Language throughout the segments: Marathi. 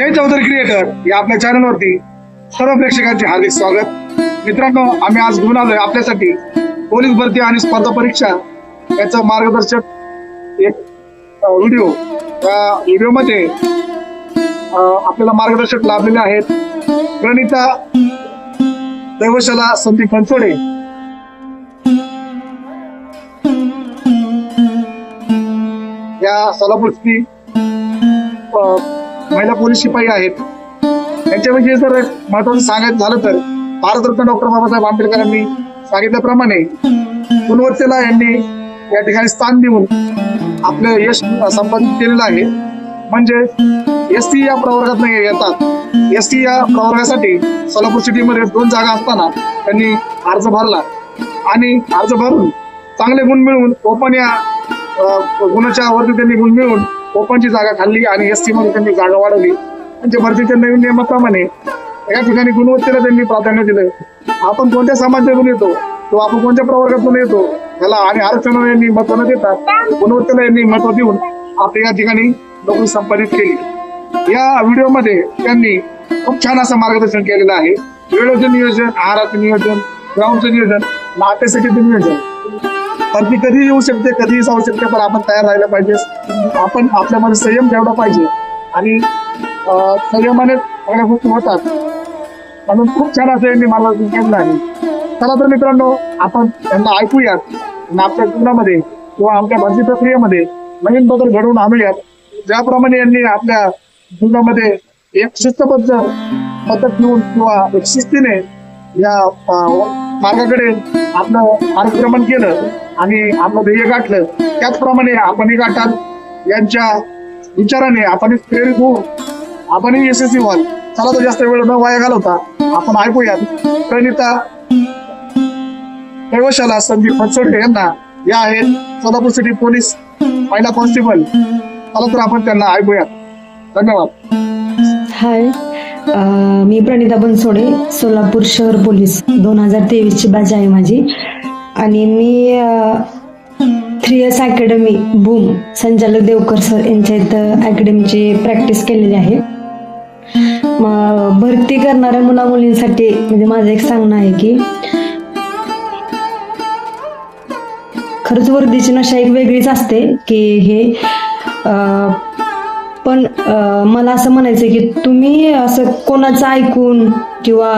जय चौधरी क्रिएटर या आपल्या चॅनलवरती सर्व प्रेक्षकांचे हार्दिक स्वागत. मित्रांनो आम्ही आज घेऊन आलोय आपल्यासाठी पोलीस भरती आणि स्पर्धा परीक्षा याचं मार्गदर्शक एक व्हिडिओ त्या व्हिडिओमध्ये आपल्याला मार्गदर्शक लाभलेले आहेत प्रणिता दैवशाला संदीप बनसोडे. या सोलापूरची महिला पोलीस शिपाई आहेत. यांच्याविषयी जर महत्वाचं सांगायचं झालं तर भारतरत्न डॉक्टर बाबासाहेब आंबेडकरांनी सांगितल्याप्रमाणे गुणवत्तेला यांनी या ठिकाणी स्थान देऊन आपलं यश संपादित केलेलं आहे. म्हणजे एस टी या प्रवर्गात येतात. एस टी या प्रवर्गासाठी सोलापूर सिटीमध्ये दोन जागा असताना त्यांनी अर्ज भरला. आणि अर्ज भरून चांगले गुण मिळवून ओपन या गुणाच्या वरती त्यांनी गुण मिळवून कोकणची जागा खाल्ली आणि एस टी मध्ये त्यांनी जागा वाढवली. त्यांच्या भरतीच्या नवीन नियमाप्रमाणे या ठिकाणी गुणवत्तेला त्यांनी प्राधान्य दिलं आपण कोणत्या समाजातून येतो तो आपण कोणत्या प्रवर्गातून येतो त्याला आणि आरक्षणाला यांनी महत्त्व न देता गुणवत्तेला यांनी महत्त्व देऊन आपल्या या ठिकाणी नोकरी संपादित केली. या व्हिडिओमध्ये त्यांनी खूप छान असं मार्गदर्शन केलेलं आहे. वेळेचं नियोजन आहाराचं नियोजन ग्राउंडचं नियोजन नाट्यासाठीचं नियोजन. पण ती कधी येऊ शकते कधीही जाऊ शकते पण आपण तयार राहिलं पाहिजे. आपण आपल्यामध्ये संयम ठेवला पाहिजे. आणि संयमाने सगळ्या गोष्टी होतात. म्हणून खूप छान असं यांनी मला केलं आहे. चला तर मित्रांनो आपण त्यांना ऐकूयात. आणि आपल्या जीवनामध्ये किंवा आमच्या भरती प्रक्रियेमध्ये नवीन बदल घडवून आणूयात. ज्याप्रमाणे यांनी आपल्या जीवनामध्ये एक शिस्तबद्ध पद्धत घेऊन किंवा एक शिस्तीने या मार्गाकडे आपलं मार्गक्रमण केलं आणि आपलं ध्येय गाठलं. त्याचप्रमाणे आपणही गाठाल. यांच्या विचाराने आपण प्रेरित होऊ आपणही यशस्वी व्हाल. चला तर जास्त वेळ न वाया घालवता आपण ऐकूयात प्रणिता कैवशाला संदीप फटसोडे यांना. या आहेत सोलापूर सिटी पोलीस महिला कॉन्स्टेबल. चला तर आपण त्यांना ऐकूयात. धन्यवाद. हाय. मी प्रणिता बनसोडे सोलापूर शहर पोलीस. दोन हजार तेवीसची बॅच आहे माझी. आणि मी थ्री एस अकॅडमी बूम संचालक देवकर सर यांच्या इथं अकॅडमीची प्रॅक्टिस केलेली आहे. भरती करणाऱ्या मुला मुलींसाठी म्हणजे माझं एक सांगणं आहे की खरंच वर्दीची नशा एक वेगळीच असते की हे पण मला असं म्हणायचं की तुम्ही असं कोणाचं ऐकून किंवा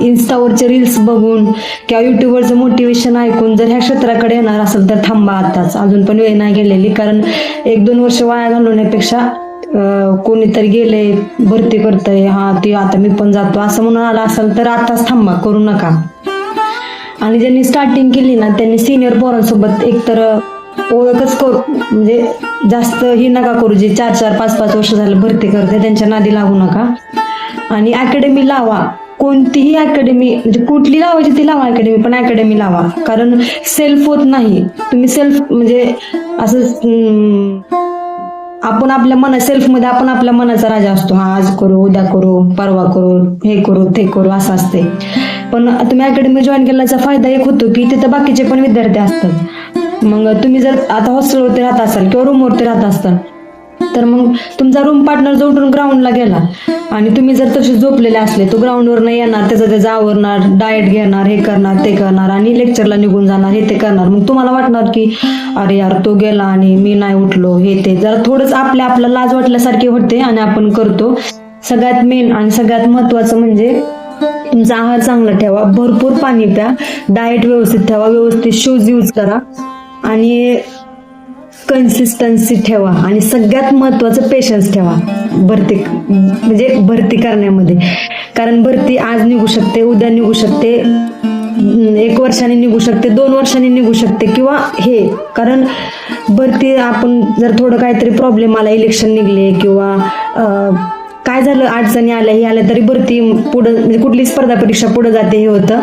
इन्स्टावरचे रील्स बघून किंवा युट्यूबवरचं मोटिवेशन ऐकून जर ह्या क्षेत्राकडे येणार असेल तर थांबा आताच. अजून पण वेळ नाही गेलेली. कारण एक दोन वर्ष वाया घालवण्यापेक्षा कोणीतरी गेले भरती करतंय. हा ती आता मी पण जातो. असं म्हणून आला असेल तर आताच थांबा करू नका. आणि ज्यांनी स्टार्टिंग केली ना त्यांनी सिनियर पोरांसोबत एकतर ओळखच करू म्हणजे जास्त ही नका करू जे चार चार पाच पाच वर्ष झालं भरती करते त्यांच्या नादी लागू नका. आणि अकॅडमी लावा. कोणतीही अकॅडमी म्हणजे कुठली लावायची ती लावा अकॅडमी पण अकॅडमी लावा. कारण सेल्फ होत नाही. तुम्ही सेल्फ म्हणजे असं आपण आपल्या मना सेल्फमध्ये आपण आपल्या मनाचा राजा असतो. हा आज करू उद्या करू परवा करू हे करू ते करू असं असते पण तुम्ही अकॅडमी जॉईन केल्याचा फायदा एक होतो की तिथं बाकीचे पण विद्यार्थी असतात. मग तुम्ही जर आता हॉस्टेलवरती राहत असाल किंवा रूमवरती राहत असाल तर मग तुमचा रूम पार्टनर जो उठून ग्राउंडला गेला आणि तुम्ही जर तसे झोपलेले असले तो ग्राउंडवर नाही येणार त्याचं त्याचं आवरणार डाएट घेणार हे करणार ते करणार आणि लेक्चरला निघून जाणार हे ते करणार. मग तुम्हाला वाटणार की अरे यार तो गेला आणि मी नाही उठलो हे ते. जरा थोडंच आपल्या आपला लाज वाटल्यासारखे होते आणि आपण करतो. सगळ्यात मेन आणि सगळ्यात महत्वाचं म्हणजे तुमचा आहार चांगला ठेवा भरपूर पाणी प्या डाएट व्यवस्थित ठेवा व्यवस्थित शूज यूज करा. आणि कन्सिस्टन्सी ठेवा आणि सगळ्यात महत्वाचं पेशन्स ठेवा. भरती म्हणजे भरती करण्यामध्ये. कारण भरती आज निघू शकते उद्या निघू शकते एक वर्षाने निघू शकते दोन वर्षांनी निघू शकते किंवा हे. कारण भरती आपण जर थोडं काहीतरी प्रॉब्लेम आला इलेक्शन निघले किंवा काय झालं अडचणी आल्या हे आल्या तरी भरती पुढं म्हणजे कुठली स्पर्धा परीक्षा पुढं जाते हे होतं.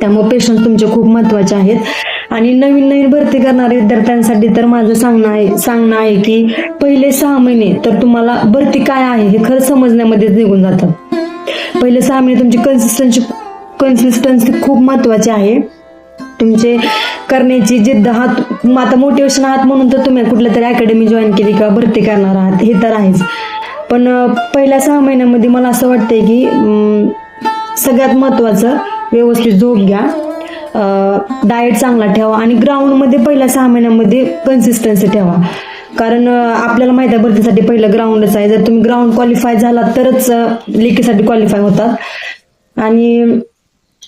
त्यामुळे पेशन्स तुमचे खूप महत्त्वाचे आहेत. आणि नवीन नवीन भरती करणाऱ्या विद्यार्थ्यांसाठी तर माझं सांगणं आहे सांगणं आहे की पहिले सहा महिने तर तुम्हाला भरती काय आहे हे खरं समजण्यामध्येच निघून जातात पहिले सहा महिने तुमची कन्सिस्टन्सी कन्सिस्टन्सी खूप महत्वाची आहे. तुमचे करण्याची जिद्द हात मग आता मोटिवेशन आहात म्हणून तर तुम्ही कुठल्या तरी अकॅडमी जॉईन केली किंवा भरती करणार आहात हे तर आहेच. पण पहिल्या सहा महिन्यामध्ये मला असं वाटतंय की सगळ्यात महत्त्वाचं व्यवस्थित झोप घ्या. डाएट चांगला ठेवा आणि ग्राउंडमध्ये पहिल्या सहा महिन्यामध्ये कन्सिस्टन्सी ठेवा. कारण आपल्याला माहिती आहे भरतीसाठी पहिलं ग्राउंडच आहे. जर तुम्ही ग्राउंड क्वालिफाय झाला तरच अं, लेखीसाठी क्वालिफाय होतात. आणि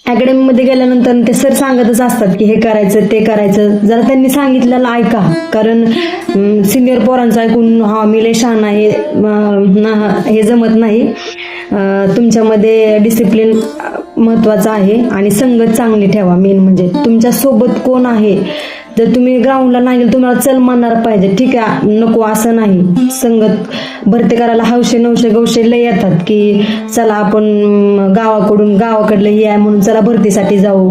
अकॅडमीमध्ये गेल्यानंतर ते सर सांगतच असतात की हे करायचं ते करायचं. जरा त्यांनी सांगितलेलं ऐका. कारण सिनियर पोरांचं ऐकून हा मी लय शहाणा आहे ना- हे जमत नाही. तुमच्यामध्ये डिसिप्लिन महत्वाचं आहे आणि संगत चांगली ठेवा. मेन म्हणजे तुमच्यासोबत कोण आहे? जर तुम्ही ग्राउंडला नाही गेलं तुम्हाला चल मानणार पाहिजे. ठीक आहे नको असं नाही. संगत भरती करायला हौशे नवशे गौशे लय येतात की चला आपण गावाकडून गावाकडलं हे आहे म्हणून चला भरतीसाठी जाऊ.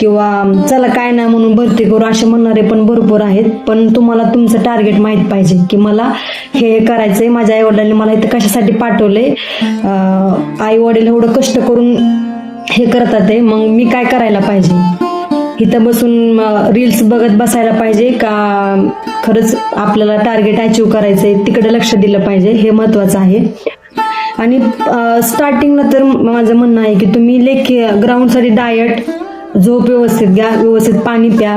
किंवा चला काय नाही म्हणून भरती करू असे म्हणणारे पण भरपूर आहेत. पण तुम्हाला तुमचं टार्गेट माहीत पाहिजे की मला हे हे करायचंय. माझ्या आई वडिलांनी मला इथं कशासाठी पाठवले आई वडील एवढं कष्ट करून हे करतात आहे मग मी काय करायला पाहिजे? इथं बसून रील्स बघत बसायला पाहिजे का खरंच आपल्याला टार्गेट अचीव करायचं आहे तिकडे लक्ष दिलं पाहिजे हे महत्वाचं आहे. आणि स्टार्टिंगला तर माझं म्हणणं आहे की तुम्ही लेख ग्राउंडसाठी डाएट झोप व्यवस्थित घ्या व्यवस्थित पाणी प्या.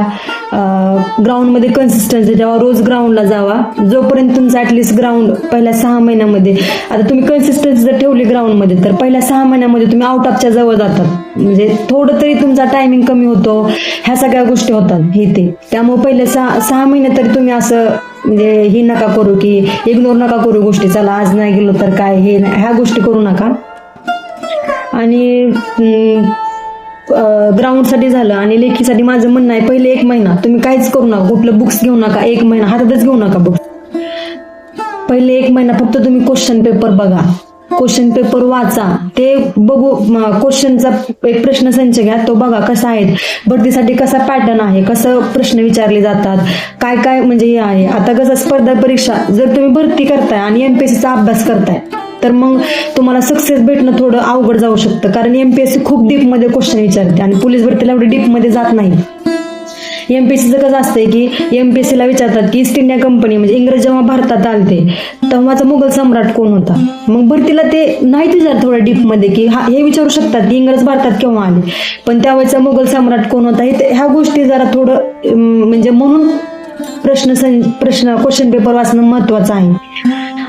ग्राउंडमध्ये कन्सिस्टन्सी जेव्हा रोज ग्राउंडला जावा जोपर्यंत तुमचा ॲटलिस्ट ग्राउंड पहिल्या सहा महिन्यामध्ये आता तुम्ही कन्सिस्टन्सी जर ठेवली ग्राउंडमध्ये तर पहिल्या सहा महिन्यामध्ये तुम्ही आउट ऑफच्या जवळ जातात. म्हणजे थोडं तरी तुमचा टायमिंग कमी होतो. ह्या सगळ्या गोष्टी होतात. हे ते. त्यामुळे पहिले सहा सहा महिने तरी तुम्ही असं म्हणजे ही नका करू की इग्नोर नका करू गोष्टी. चला आज नाही गेलो तर काय हे नाही. ह्या गोष्टी करू नका. आणि ग्राउंडसाठी झालं आणि लेखीसाठी माझं म्हणणं आहे पहिले एक महिना. तुम्ही काहीच करू नका कुठलं बुक्स घेऊ नका एक महिना. हातातच घेऊ नका बुक्स पहिले एक महिना फक्त तुम्ही क्वेश्चन पेपर बघा. क्वेश्चन पेपर वाचा. ते बघू क्वेश्चनचा एक प्रश्न संच घ्या तो बघा कसा आहे. भरतीसाठी कसा पॅटर्न आहे कसं प्रश्न विचारले जातात काय काय म्हणजे हे आहे. आता कसं स्पर्धा परीक्षा जर तुम्ही भरती करताय आणि एमपीएससीचा अभ्यास करताय तर मग तुम्हाला सक्सेस भेटणं थोडं अवघड जाऊ शकतं. कारण एमपीएससी खूप डीपमध्ये क्वेश्चन विचारते आणि पोलीस भरतीला एवढी डीपमध्ये जात नाही. एमपीएससीचं कसं असतंय की एमपीएससीला विचारतात की ईस्ट इंडिया कंपनी म्हणजे इंग्रज जेव्हा भारतात आलते तेव्हाचा मुघल सम्राट कोण होता? मग भरतीला ते नाही विचार थोडं डीपमध्ये की हा हे विचारू शकतात की इंग्रज भारतात केव्हा आले? पण त्यावेळेचा मुघल सम्राट कोण होता? हे ह्या गोष्टी जरा थोडं म्हणजे म्हणून प्रश्न सं प्रश्न क्वेश्चन पेपर वाचणं महत्वाचं आहे.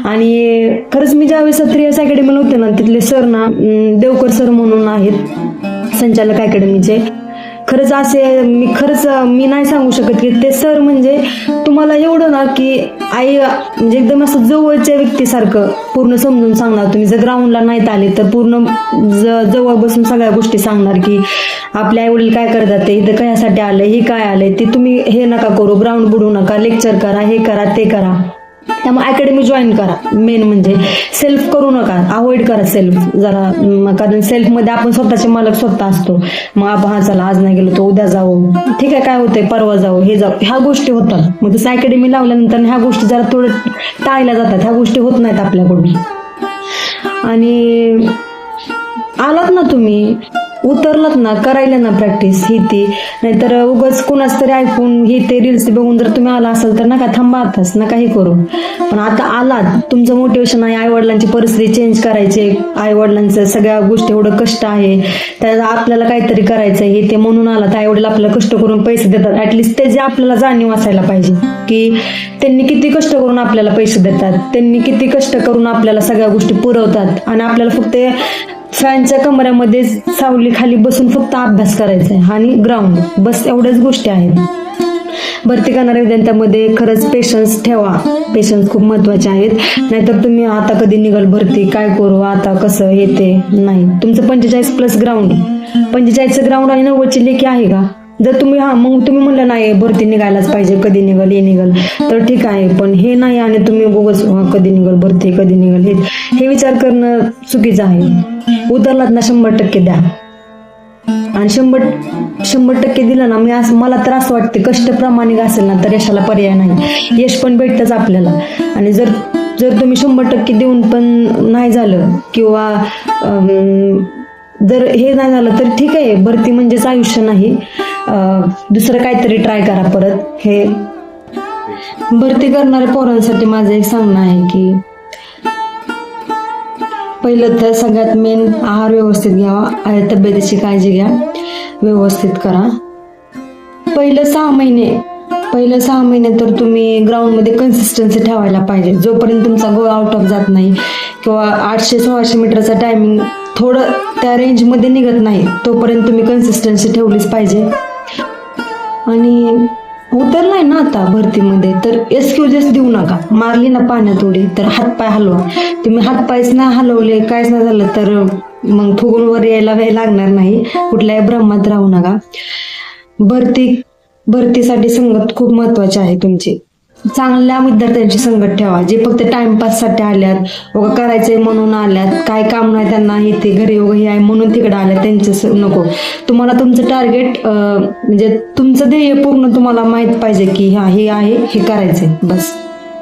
आणि खरंच मी ज्यावेळेस थ्री अकॅडमीला होते ना तिथले सर ना देवकर सर म्हणून आहेत संचालक अकॅडमीचे खरंच असे मी खरंच मी नाही सांगू शकत की ते सर म्हणजे तुम्हाला एवढं ना की आई म्हणजे एकदम असं जवळच्या व्यक्तीसारखं पूर्ण समजून सांगणार. तुम्ही जर ग्राउंडला नाहीत आले तर पूर्ण ज जवळ बसून सगळ्या गोष्टी सांगणार की आपले आई वडील काय करतात ते इथं कशासाठी आलंय हे काय आलंय ते तुम्ही हे नका करू ग्राउंड बुडू नका लेक्चर करा हे करा ते करा. त्यामुळे अकॅडमी जॉईन करा. मेन म्हणजे सेल्फ करू नका. अवॉइड करा सेल्फ जरा कारण सेल्फमध्ये आपण स्वतःचे मालक स्वतः असतो. मग आपण हा चला आज नाही गेलो तर उद्या जाऊ. ठीक आहे काय होतंय? परवा जाऊ. हे जाऊ. ह्या गोष्टी होतात. मग तसं अकॅडमी लावल्यानंतर ह्या गोष्टी जरा थोडं टाळल्या जातात. ह्या गोष्टी होत नाहीत आपल्याकडून. आणि आलात ना तुम्ही? उतरलात ना करायला ना प्रॅक्टिस ही ती. नाहीतर उगाच कुणाच तरी ऐकून ही ते रील्स बघून जर तुम्ही आला असाल तर नका थांबा आताच नका हे करू. पण आता आलात तुमचं मोटिवेशन आहे आई वडिलांची परिस्थिती चेंज करायची आई वडिलांचं सगळ्या गोष्टी एवढं कष्ट आहे. त्या आपल्याला काहीतरी करायचं हे ते म्हणून आलात आई वडील आपल्याला कष्ट करून पैसे देतात. ऍटलिस्ट ते जे आपल्याला जाणीव असायला पाहिजे की त्यांनी किती कष्ट करून आपल्याला पैसे देतात. त्यांनी किती कष्ट करून आपल्याला सगळ्या गोष्टी पुरवतात. आणि आपल्याला फक्त फॅनच्या कमऱ्यामध्ये सावली खाली बसून फक्त अभ्यास करायचा आहे आणि ग्राउंड बस एवढ्याच गोष्टी आहेत. भरती करणाऱ्या विद्यार्थ्यांमध्ये खरंच पेशन्स ठेवा. पेशन्स खूप महत्त्वाचे आहेत. नाहीतर तुम्ही आता कधी निघाल भरती? काय करू? आता कसं? येते नाही. तुमचं पंचेचाळीस प्लस ग्राउंड पंचेचाळीसचं ग्राउंड आणि नव्वदची लेखी आहे का? जर तुम्ही हा मग तुम्ही म्हणलं नाही भरती निघायलाच पाहिजे कधी निघाल हे निघाल. तर ठीक आहे पण हे नाही आणि तुम्ही बोगस कधी निघाल भरती कधी निघाल हे हे विचार करणं चुकीचं आहे. उतरलात ना शंभर टक्के द्या. आणि शंभर शंभर टक्के दिलं ना मी असं मला तर असं वाटते कष्ट प्रामाणिक असेल ना तर यशाला पर्याय नाही. यश पण भेटतंच आपल्याला. आणि जर जर तुम्ही शंभर टक्के देऊन पण नाही झालं किंवा जर हे नाही झालं तर ठीक आहे भरती म्हणजेच आयुष्य नाही. दुसरं काहीतरी ट्राय करा परत. हे भरती करणाऱ्या पोरांसाठी माझं एक सांगणं आहे की पहिलं तर सगळ्यात मेन आहार व्यवस्थित घ्यावा आणि तब्येतीची काळजी घ्या व्यवस्थित करा. पहिलं सहा महिने पहिलं सहा महिने तर तुम्ही ग्राउंडमध्ये कन्सिस्टन्सी ठेवायला पाहिजे. जोपर्यंत तुमचा गोल आउट ऑफ जात नाही किंवा आठशे सोळाशे मीटरचा टायमिंग थोडं त्या रेंजमध्ये निघत नाही. तोपर्यंत तुम्ही कन्सिस्टन्सी ठेवलीच पाहिजे. आणि उतरलाय ना आता भरतीमध्ये तर एक्सक्युजेस देऊ नका. मारली ना पाण्यात उडी तर हातपाय हलवा. तुम्ही हातपायच नाही हलवले कायच नाही झालं तर मग फुगून वर यायला वेळ लागणार नाही. कुठल्याही भ्रमात राहू नका. भरती भरतीसाठी संगत खूप महत्वाची आहे तुमची. चांगल्या विद्यार्थ्यांची संगत ठेवा. जे फक्त टाइमपाससाठी आल्यात वगैरे करायचंय म्हणून आल्यात काय काम नाही त्यांना हे ते घरी वगैरे हे आहे म्हणून तिकडे आल्यात त्यांचं नको. तुम्हाला तुमचं टार्गेट म्हणजे तुमचं ध्येय पूर्ण तुम्हाला माहीत पाहिजे की हा हे आहे हे करायचंय. बस.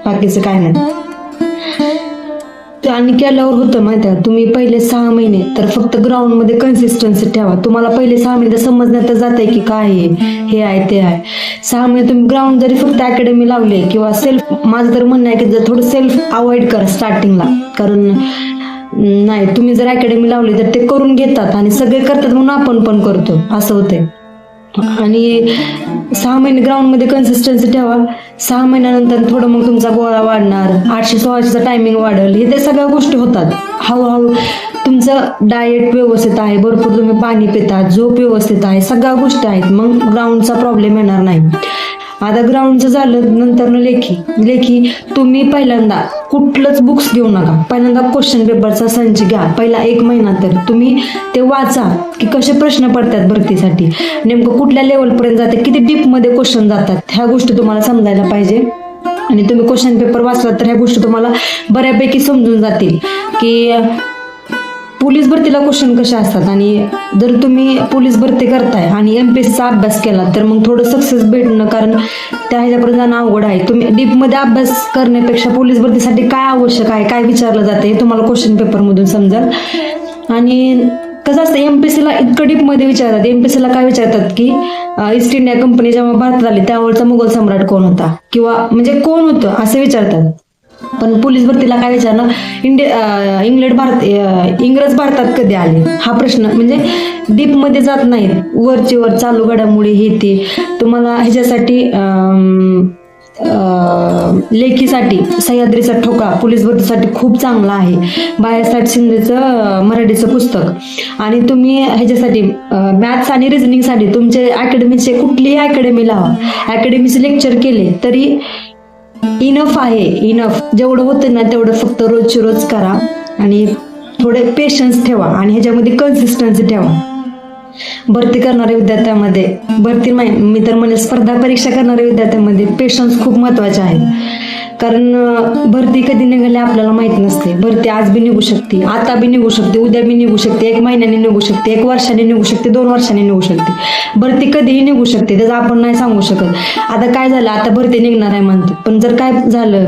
बाकीचं काय नाही. ते आणि केल्यावर होतं माहिती आहे तुम्ही पहिले सहा महिने तर फक्त ग्राउंडमध्ये कन्सिस्टन्सी ठेवा. तुम्हाला पहिले सहा महिने समजण्यात जात आहे की काय आहे हे आहे ते आहे. सहा महिने तुम्ही ग्राउंड जरी फक्त अकॅडमी लावले किंवा सेल्फ माझं तर म्हणणं आहे की जर थोडं सेल्फ अवॉइड करा स्टार्टिंगला कारण नाही तुम्ही जर अकॅडमी लावली तर ते करून घेतात आणि सगळे करतात म्हणून आपण पण करतो. असं होतंय. आणि सहा महिने ग्राउंडमध्ये कन्सिस्टन्सी ठेवा. सहा महिन्यानंतर थोडं मग तुमचा गोळा वाढणार. आठशे सोळाशेचा टायमिंग वाढेल. हे त्या सगळ्या गोष्टी होतात. हळूहळू तुमचं डाएट व्यवस्थित आहे. भरपूर तुम्ही पाणी पिता झोप व्यवस्थित आहे. सगळ्या गोष्टी आहेत. मग ग्राउंडचा प्रॉब्लेम येणार नाही. आता ग्राउंडचं झालं नंतर लेखी. लेखी तुम्ही पहिल्यांदा कुठलंच बुक्स घेऊ नका. पहिल्यांदा क्वेश्चन पेपरचा संच घ्या. पहिला एक महिना तर तुम्ही ते वाचा की कसे प्रश्न पडतात भरतीसाठी. नेमकं कुठल्या लेवलपर्यंत जाते किती डीपमध्ये क्वेश्चन जातात ह्या गोष्टी तुम्हाला समजायला पाहिजे. आणि तुम्ही क्वेश्चन पेपर वाचलात तर ह्या गोष्टी तुम्हाला बऱ्यापैकी समजून जातील की पोलीस भरतीला क्वेश्चन कसे असतात? आणि जर तुम्ही पोलीस भरती करताय आणि एम पी एसचा अभ्यास केला तर मग थोडं सक्सेस भेटणं कारण त्या ह्याच्यापर्यंत जाणं अवघड आहे. तुम्ही डीपमध्ये अभ्यास करण्यापेक्षा पोलीस भरतीसाठी काय आवश्यक आहे? काय विचारलं जातं हे तुम्हाला क्वेश्चन पेपरमधून समजाल. आणि कसं असतं एम पी सीला इतकं डीपमध्ये विचारतात. एम पी सीला काय विचारतात की ईस्ट इंडिया कंपनी जेव्हा भारतात आली त्यावेळचा मुघल सम्राट कोण होता? किंवा म्हणजे कोण होतं? असं विचारतात. पण पोलीस भरतीला काय विचारणार? इंडिया इंग्लंड भारत इंग्रज भारतात कधी आले? हा प्रश्न. म्हणजे डीपमध्ये जात नाहीत. वरचे वर चालू घडामोडी हे ते. तुम्हाला ह्याच्यासाठी लेखीसाठी सह्याद्रीचा ठोका पोलीस भरतीसाठी खूप चांगला आहे. बाळासाहेब शिंदेचं मराठीचं पुस्तक. आणि तुम्ही ह्याच्यासाठी मॅथ्स आणि रिझनिंगसाठी तुमचे अकॅडमीचे कुठलीही अकॅडमी लावा. अकॅडमीचे लेक्चर केले तरी इनफ आहे इनफ जेवढं होतं ना तेवढं फक्त रोजची रोज करा आणि थोडे पेशन्स ठेवा आणि ह्याच्यामध्ये कन्सिस्टन्सी ठेवा. भरती करणाऱ्या विद्यार्थ्यांमध्ये भरती मी तर म्हणजे स्पर्धा परीक्षा करणाऱ्या विद्यार्थ्यांमध्ये पेशन्स खूप महत्त्वाचे आहेत कारण भरती कधी निघाली आपल्याला माहीत नसते. भरती आज बी निघू शकते आता बी निघू शकते उद्या बी निघू शकते एक महिन्याने निघू शकते एक वर्षाने निघू शकते दोन वर्षाने निघू शकते. भरती कधीही निघू शकते त्याचं आपण नाही सांगू शकत. आता काय झालं आता भरती निघणार आहे म्हणतो. पण जर काय झालं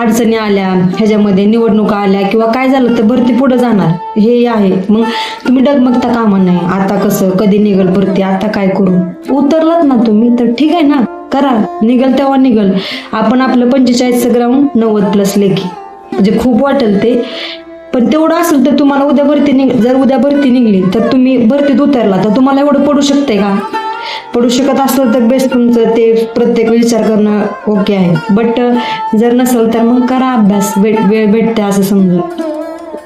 अडचणी आल्या ह्याच्यामध्ये निवडणुका आल्या किंवा काय झालं तर भरती पुढे जाणार. हे आहे. मग तुम्ही डगमगता कामा नाही आता कसं कधी निघल भरती आता काय करू? उतरलात ना तुम्ही तर ठीक आहे ना? करा. निघल तेव्हा निघल. आपण आपलं पंचेचाळीसचं ग्राउंड नव्वद प्लस लेखी. म्हणजे खूप वाटेल ते. पण तेवढं असेल तर तुम्हाला उद्या भरती निघ जर उद्या भरती निघली तर तुम्ही भरतीत उतरला तर तुम्हाला एवढं पडू शकते का? पडू शकत असलं तर बेस्ट तुमचं ते प्रत्येक विचार करणं ओके आहे. बट जर नसेल तर मग करा अभ्यास. वेळ वेळ भेटते असं समजून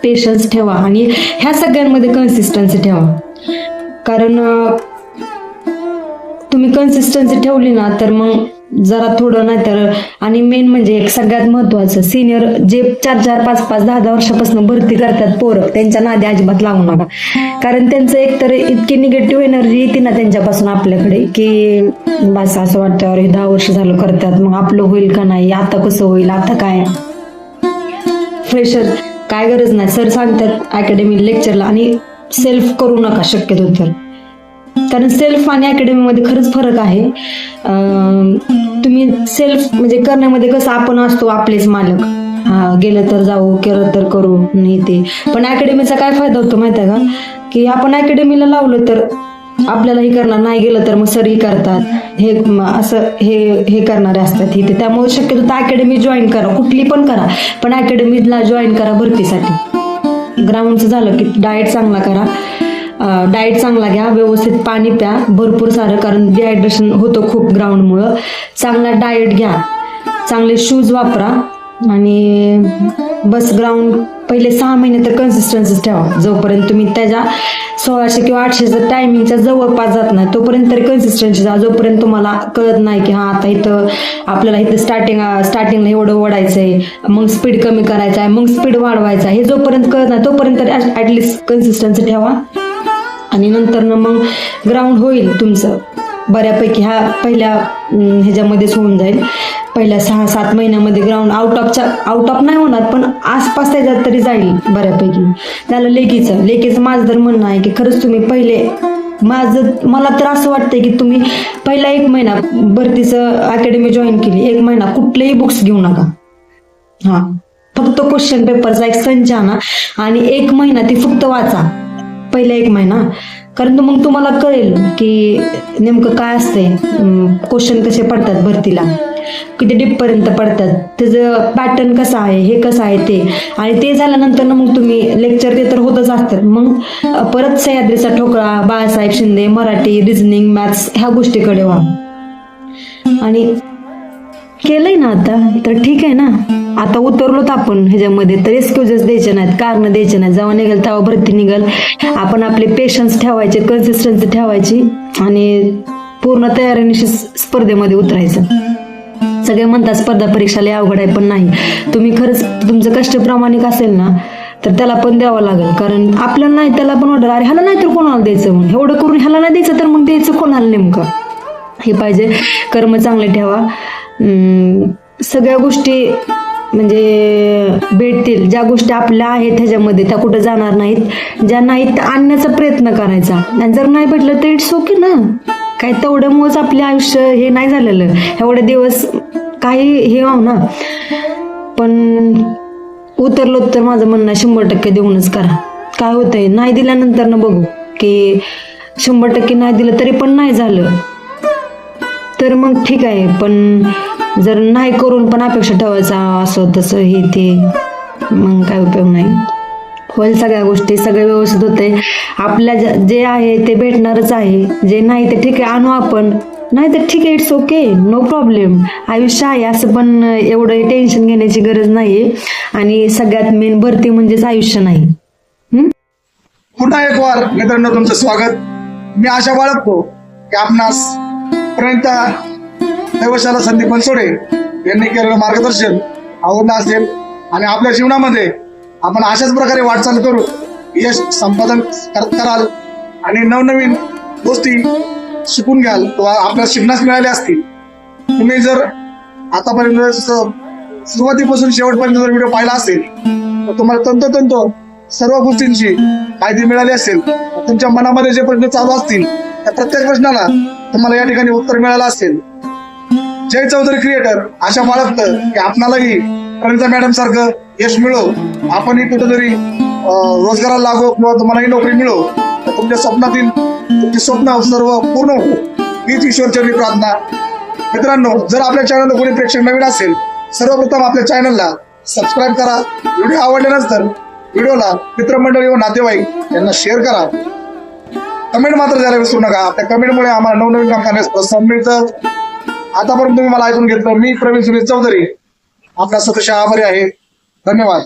पेशन्स ठेवा. आणि ह्या सगळ्यांमध्ये कन्सिस्टन्सी ठेवा. कारण तुम्ही कन्सिस्टन्सी ठेवली ना तर मग जरा थोडं नाही तर आणि मेन म्हणजे एक सगळ्यात महत्वाचं सिनियर जे चार चार पाच पाच दहा दहा वर्षापासून भरती करतात पोरं त्यांच्या नादी अजिबात लावू नका. कारण त्यांचं एकतर इतकी निगेटिव्ह एनर्जी येते ना त्यांच्यापासून आपल्याकडे की बस असं वाटतं अरे दहा वर्ष झालं करतात मग आपलं होईल का नाही आता कसं होईल आता काय? फ्रेशर काय गरज नाही. सर सांगतात अकॅडमी लेक्चरला आणि सेल्फ करू नका शक्यतो तर. कारण सेल्फ आणि अकॅडमीमध्ये खरंच फरक आहे. तुम्ही सेल्फ म्हणजे करण्यामध्ये कसं आपण असतो आपलेच मालक. हा गेलं तर जाऊ केलं तर करू नाही ते. पण अकॅडमीचा काय फायदा होतो माहिती आहे का? की आपण अकॅडमीला लावलं तर आपल्यालाही करणार नाही गेलं तर मग सरही करतात. हे असं हे हे करणारे असतात इथे. त्यामुळे शक्यतो तर अकॅडमी जॉईन करा. कुठली पण करा. पण अकॅडमीला जॉईन करा भरतीसाठी. ग्राउंडचं झालं की डाएट चांगला करा. डाएट चांगला घ्या व्यवस्थित पाणी प्या भरपूर सारं कारण डिहायड्रेशन होतं खूप ग्राउंडमुळं चांगला डाएट घ्या चांगले शूज वापरा आणि बस ग्राउंड पहिले सहा महिने तर कन्सिस्टन्सीच ठेवा. जोपर्यंत तुम्ही त्याच्या सोळाशे किंवा आठशेचं टायमिंगच्या जवळपास जात नाही तोपर्यंत तरी कन्सिस्टन्सी जा जोपर्यंत तुम्हाला कळत नाही की हां आता इथं आपल्याला इथं स्टार्टिंग स्टार्टिंगला एवढं ओढायचं आहे मग स्पीड कमी करायचं आहे मग स्पीड वाढवायचा आहे हे जोपर्यंत कळत नाही तोपर्यंत तरी ॲटलिस्ट कन्सिस्टन्सी ठेवा. आणि नंतर मग ग्राउंड होईल तुमचं. बऱ्यापैकी ह्या पहिल्या ह्याच्यामध्येच होऊन जाईल. पहिल्या सहा सात महिन्यामध्ये ग्राउंड आउट ऑफच्या आउट ऑफ नाही होणार पण आसपास त्याच्यात तरी जाईल बऱ्यापैकी. त्याला लेकीचं लेकीचं माझं तर म्हणणं आहे की खरंच तुम्ही पहिले माझं मला तर असं वाटतंय की तुम्ही पहिला एक महिना भरतीचं अकॅडमी जॉईन केली एक महिना कुठलेही बुक्स घेऊ नका. हा. फक्त क्वेश्चन पेपरचा एक संच आणा आणि एक महिना ती फक्त वाचा. पहिला एक महिना. कारण मग तुम्हाला कळेल की नेमकं काय असतंय. क्वेश्चन कसे पडतात भरतीला. किती डीपपर्यंत पडतात. त्याचं पॅटर्न कसं आहे? हे कसं आहे ते? आणि ते झाल्यानंतर ना मग तुम्ही लेक्चर ते तर होतच असतात. मग परत सह्याद्रीचा ठोकळा बाळासाहेब शिंदे मराठी रिझनिंग मॅथ्स ह्या गोष्टीकडे व्हा आणि केलंय ना आता? तर ठीक आहे ना? आता उतरलो तर आपण ह्याच्यामध्ये. तर एक्सक्युजेस द्यायचे नाहीत कारण द्यायचे नाहीत. जेव्हा निघेल तेव्हा भरती निघेल. आपण आपले पेशन्स ठेवायचे कन्सिस्टन्सी ठेवायची आणि पूर्ण तयारीनिशी स्पर्धेमध्ये उतरायचं. सगळे म्हणतात स्पर्धा परीक्षा लय अवघड आहे पण नाही. तुम्ही खरंच तुमचं कष्ट प्रामाणिक असेल ना तर त्याला पण द्यावं लागेल. कारण आपल्याला नाही त्याला पण ऑर्डर अरे ह्याला नाही तर कोणाला द्यायचं मग? एवढं करून ह्याला नाही द्यायचं तर मग द्यायचं कोणाला नेमकं? हे पाहिजे. कर्म चांगले ठेवा. सगळ्या गोष्टी म्हणजे भेटतील. ज्या गोष्टी आपल्या आहेत ह्याच्यामध्ये त्या कुठं जाणार नाहीत. ज्या नाहीत त्या आणण्याचा प्रयत्न करायचा. आणि जर नाही भेटलं तर इट्स ओके ना. काय तेवढ्यामुळेच आपले आयुष्य हे नाही झालेलं. एवढे दिवस काही हे व्हाव ना. पण उतरलो तर माझं म्हणणं आहे शंभर टक्के देऊनच करा. काय होतंय? नाही दिल्यानंतर ना बघू की शंभर टक्के नाही दिलं तरी पण नाही झालं. तर मग ठीक आहे पण जर नाही करून पण अपेक्षा ठेवायचा असं तसं हे ते मग काय उपयोग नाही. होईल सगळ्या गोष्टी सगळे व्यवस्थित होते आपल्या जे आहे ते भेटणारच आहे जे नाही ते ठीक आहे आणू आपण. नाही तर ठीक आहे इट्स ओके नो प्रॉब्लेम आयुष्य आहे असं पण एवढं टेन्शन घेण्याची गरज नाही आणि सगळ्यात मेन भरती म्हणजेच आयुष्य नाही. पुन्हा एक वार मित्रांनो तुमचं स्वागत. मी आशा बाळगतो. की आपणास प्रणिता देवशाला संदीप बनसोडे यांनी केलेलं मार्गदर्शन आवडलं असेल. आणि आपल्या जीवनामध्ये आपण अशाच प्रकारे वाटचाल करू यश संपादन करत कराल आणि नवनवीन गोष्टी शिकून घ्याल किंवा आपल्याला शिकण्यास मिळाल्या असतील. तुम्ही जर आतापर्यंत सुरुवातीपासून शेवटपर्यंत जर व्हिडिओ पाहिला असेल तर तुम्हाला तंतोतंत सर्व गोष्टींची माहिती मिळाली असेल. तुमच्या मनामध्ये जे प्रश्न चालू असतील त्या प्रत्येक प्रश्नाला तुम्हाला या ठिकाणी उत्तर मिळालं असेल. जय चौधरी क्रिएटर अशा बाळगतं की आपणालाही प्रणिता मॅडम सारखं यश मिळो. आपणही कुठेतरी रोजगाराला लागो किंवा तुम्हालाही नोकरी मिळो. तर तुमच्या स्वप्नातील तुमची स्वप्न सर्व पूर्ण हो. हीच ईश्वरचरणी प्रार्थना. मित्रांनो जर आपल्या चॅनलला कोणी प्रेक्षक नवीन असेल सर्वप्रथम आपल्या चॅनलला सबस्क्राईब करा. व्हिडिओ आवडल्यानंतर व्हिडिओला मित्रमंडळी व नातेवाईक यांना शेअर करा. कमेंट मात्र द्यायला विसरू नका. त्या कमेंटमुळे आम्हाला नवनवीन काम करण्यास प्रोत्साहन मिळतं. आतापर्यंत तुम्ही मला ऐकून घेतलं मी प्रवीण सुनील चौधरी. आपला सतशा आभारी आहे. धन्यवाद.